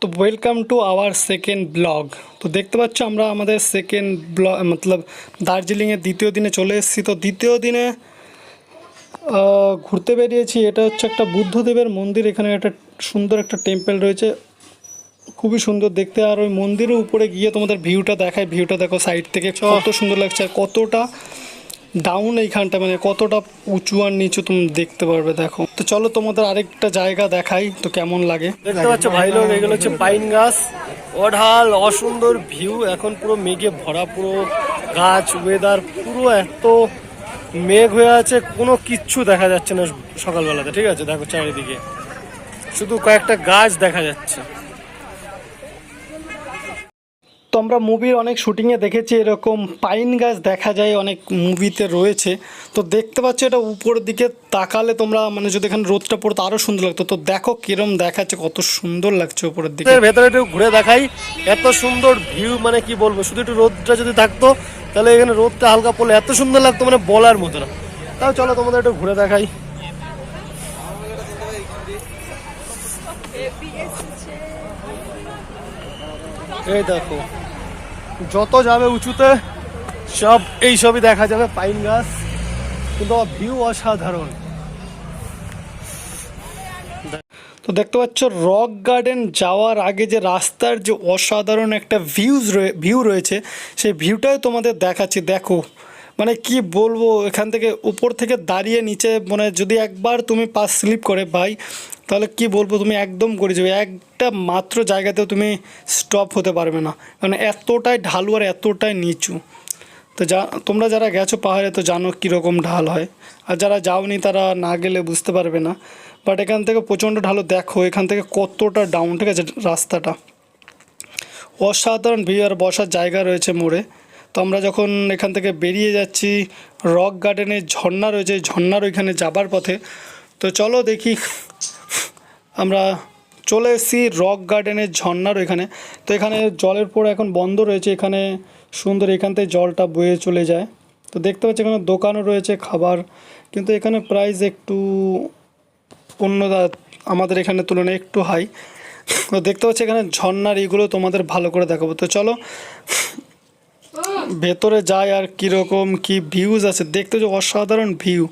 তো welcome to our second blog তো দেখতে পাচ্ছ আমরা আমাদের সেকেন্ড ব্লগ মতলব দার্জিলিংয়ের দ্বিতীয় দিনে চলে এসেছি। তো দ্বিতীয় দিনে ঘুরতে বেরিয়েছি। এটা হচ্ছে একটা বুদ্ধদেবের মন্দির। এখানে একটা সুন্দর একটা টেম্পল রয়েছে। খুবই সুন্দর দেখতে। আর ওই মন্দিরের উপরে গিয়ে তোমাদের ভিউটা দেখায় ভিউটা দেখো সাইড থেকে। কত সুন্দর লাগছে আর কতটা ডাউন এইখানটা মানে কতটা উঁচু আর নিচু তুমি দেখতে পারবে, দেখো। তো চলো তোমাদের আরেকটা জায়গা দেখাই, তো কেমন লাগে। দেখতে পাচ্ছ ভাই লোক, এগুলো হচ্ছে পাইন গাছ। অঢাল, অসুন্দর ভিউ, এখন পুরো মেঘে ভরা, পুরো গাছ ওয়েদার পুরো এত মেঘ হয়ে আছে, কোনো কিচ্ছু দেখা যাচ্ছে না সকালবেলাতে, ঠিক আছে? দেখো চারিদিকে। শুধু কয়েকটা গাছ দেখা যাচ্ছে। তো আমরা মুভির অনেক শুটিংয়ে দেখেছি এরকম পাইন গাছ দেখা যায় অনেক মুভিতে রয়েছে। তো দেখতে পাচ্ছ এটা উপরের দিকে তাকালে তোমরা মানে যদি এখানে রোদটা পড়তো আরও সুন্দর লাগতো। তো দেখো কিরম দেখাচ্ছে, কত সুন্দর লাগছে উপরের দিকে। ভেতরে একটু ঘুরে দেখাই, এত সুন্দর ভিউ মানে কি বলব, শুধু একটু রোদটা যদি থাকতো, তাহলে এখানে রোদটা হালকা পড়লে এত সুন্দর লাগতো মানে বলার মতো না। তাও চলো তোমাদের একটু ঘুরে দেখাই। এই দেখো, যত যাবে উঁচুতে, সব এই সবই দেখা যাবে, পাইন গাছ। কিন্তু ভিউ অসাধারণ। তো দেখতে পাচ্ছ রক গার্ডেন যাওয়ার আগে যে রাস্তার যে অসাধারণ একটা ভিউজ ভিউ রয়েছে, সেই ভিউটাই তোমাদের দেখাচ্ছি। দেখো মানে কি বলব, এখান থেকে উপর থেকে দাঁড়িয়ে নিচে মানে যদি একবার তুমি পাস স্লিপ করে ভাই, তাহলে কি বলব, তুমি একদম করে যাবে। একটা মাত্র জায়গাতেও তুমি স্টপ হতে পারবে না। মানে এতটাই ঢালু আর এতটাই নিচু। তো যা, তোমরা যারা গেছো পাহাড়ে, তো জানো কীরকম ঢাল হয়। আর যারা যাওনি, তারা না গেলে বুঝতে পারবে না। বাট এখান থেকে প্রচণ্ড ঢালু দেখো, এখান থেকে কতটা ডাউন ঠিক আছে রাস্তাটা। অসাধারণ ভিউ আর বসার জায়গা রয়েছে মোড়ে। তো আমরা যখন এখান থেকে বেরিয়ে যাচ্ছি, রক গার্ডেনের ঝর্ণা রয়েছে ঝর্ণার ওইখানে যাবার পথে। তো চলো দেখি, আমরা চলে এসেছি রক গার্ডেনের ঝর্ণার ওইখানে। তো এখানে জলের পর এখন বন্ধ রয়েছে, এখানে সুন্দর এখান থেকে জলটা বয়ে চলে যায়। তো দেখতে পাচ্ছি এখানে দোকানও রয়েছে, খাবার। কিন্তু এখানে প্রাইস একটু অন্য আমাদের এখানে তুলনায় একটু হাই তো দেখতে পাচ্ছি এখানে ঝর্ণার এগুলো তোমাদের ভালো করে দেখাবো। তো চলো ভেতরে যায় আর কীরকম কি ভিউজ আছে? দেখতে যে অসাধারণ ভিউ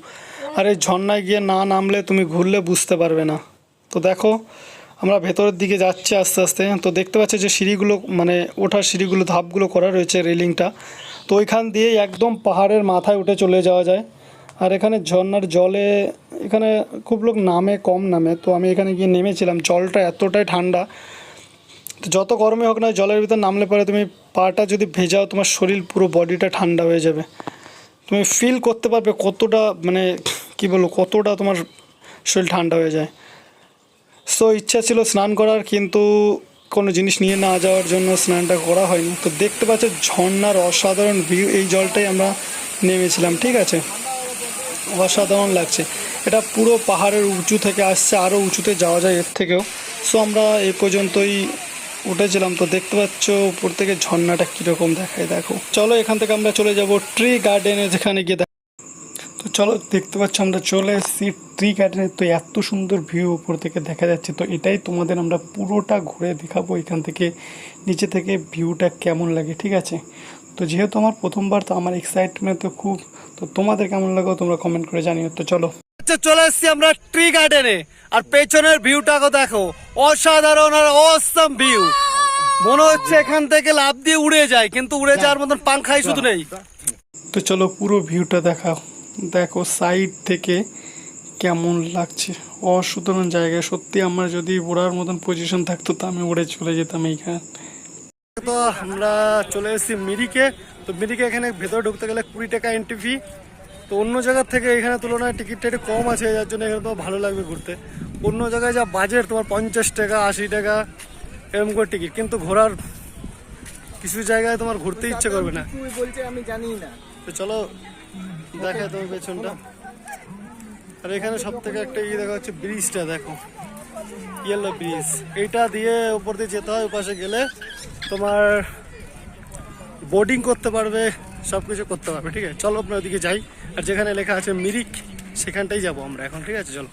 আর এই ঝর্ণায় গিয়ে না নামলে তুমি ঘুরলে বুঝতে পারবে না। তো দেখো, আমরা ভেতরের দিকে যাচ্ছি আস্তে আস্তে। তো দেখতে পাচ্ছি যে সিঁড়িগুলো মানে ওঠার সিঁড়িগুলো, ধাপগুলো করা রয়েছে রেলিংটা। তো ওইখান দিয়েই একদম পাহাড়ের মাথায় উঠে চলে যাওয়া যায়। আর এখানে ঝর্ণার জলে, এখানে খুব লোক নামে, কম নামে। তো আমি এখানে গিয়ে নেমেছিলাম। জলটা এতটাই ঠান্ডা তো যত গরমই হোক না জলের ভিতর নামলে পরে তুমি পাটা যদি ভেজাও, তোমার শরীর পুরো বডিটা ঠান্ডা হয়ে যাবে। তুমি ফিল করতে পারবে কতটা মানে কি বলব, কতটা তোমার শরীর ঠান্ডা হয়ে যায়। সো ইচ্ছা ছিল স্নান করার, কিন্তু কোনো জিনিস নিয়ে না যাওয়ার জন্য স্নানটা করা হয়নি। তো দেখতে পাচ্ছ ঝর্নার অসাধারণ ভিউ এই জলটাই আমরা নেমেছিলাম, ঠিক আছে? অসাধারণ লাগছে। এটা পুরো পাহাড়ের উঁচু থেকে আসছে আরও উঁচুতে যাওয়া যায় এর থেকেও। সো আমরা এই পর্যন্তই উঠেছিলাম তো দেখতে পাচ্ছ, উপর থেকে ঝর্ণাটা কীরকম দেখায় দেখো। চলো এখান থেকে আমরা চলে যাব ট্রি গার্ডেনে যেখানে গিয়ে তো চলো দেখতে পাচ্ছ, আমরা চলে এসেছি ট্রি গার্ডেনে তো এত সুন্দর ভিউ উপর থেকে দেখা যাচ্ছে, তো এটাই তোমাদের আমরা পুরোটা ঘুরে দেখাবো এখান থেকে। নিচে থেকে ভিউটা কেমন লাগে, ঠিক আছে? তো যেহেতু আমার প্রথমবার, তো আমার এক্সাইটমেন্ট তো খুব তো তোমাদের কেমন লাগো তোমরা কমেন্ট করে জানিও। তো চলো। আচ্ছা চলে এসেছি আমরা ট্রি গার্ডেনে। আর পেছনের ভিউটাকে দেখো অসাধারণ আর অসম ভিউ মনে হচ্ছে এখান থেকে লাভ দিয়ে উড়ে যায় কিন্তু উড়ে যাওয়ার মতন পাংখাই শুধু নেই। তো চলো পুরো ভিউটা দেখাও। দেখো সাইড থেকে কেমন লাগছে। অসাধারণ জায়গা। সত্যি আমার যদি ওড়ার মতন পজিশন থাকতো তো আমি উড়ে চলে যেতাম এইখানে। তো আমরা চলে এসেছি মিরিকে। তো মিরিকে এখানে ভেতরে ঢুকতে গেলে কুড়ি টাকা এন্ট্রি ফি তো অন্য জায়গার থেকে এখানে তুলনায় টিকিটটা একটু কম আছে যার জন্য এখানে তোমার ভালো লাগবে ঘুরতে। অন্য জায়গায় যা বাজেট তোমার পঞ্চাশ টাকা আশি টাকা এরকম করে টিকিট কিন্তু ঘোরার কিছু জায়গায় তোমার ঘুরতে ইচ্ছে করবে না। বলছে আমি জানি না। তো চলো দেখা তোমার পেছনটা। আর এখানে সব থেকে একটা ইয়ে দেখা হচ্ছে ব্রিজটা দেখো। ইয়েলো ব্রিজ এইটা দিয়ে উপর দিয়ে যেতে হয় ওপাশে গেলে তোমার বোর্ডিং করতে পারবে সব কিছু করতে পারবে ঠিক আছে? চলো আপনার ওদিকে যাই। আর যেখানে লেখা আছে মিরিক সেখানটাই যাব আমরা এখন ঠিক আছে? চলো।